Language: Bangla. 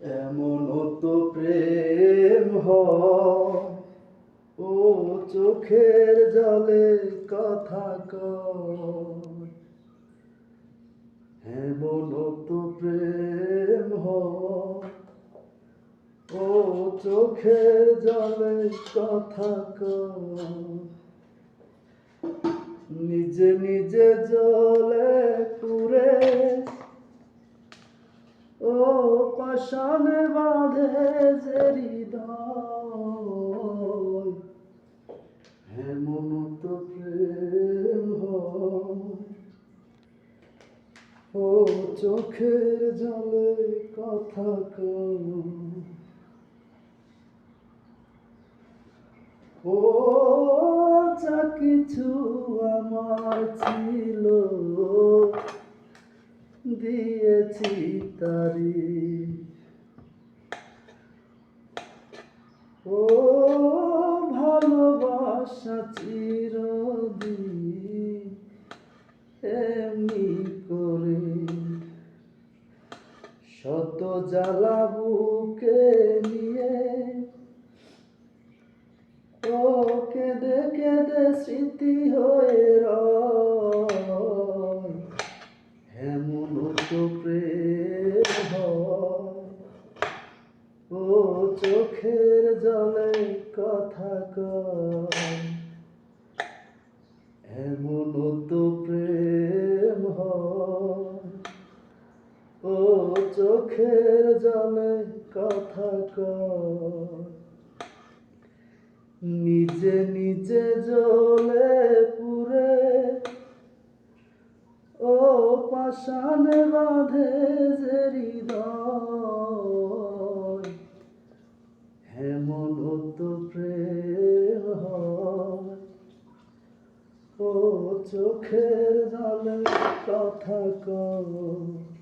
এমন তো প্রেম ও চোখের জলে কথা এমন তো প্রেম ও চোখের জলে কথা নিজে নিজে জলে পুরে ও পাশানে বাঁধে যে হৃদয় এমন তো প্রেম ও চোখের জলে কথা কয়। ও যা কিছু আমার ছিল দিয়েছি তারি। ও ভালোবাসা চিরদিন এমনি করে শত জ্বালা বুকে নিয়ে ও কেঁদে কেঁদে স্মৃতি হয়ে প্রেম। ও চোখের জলে কথা কয়। এমন তো প্রেম ও চোখের জলে কথা কয়। নিজে নিজে জলে পুরে পাশানে বাঁধে যে হৃদয়। হেমন প্রেম ও চোখের জলে কথা কয়।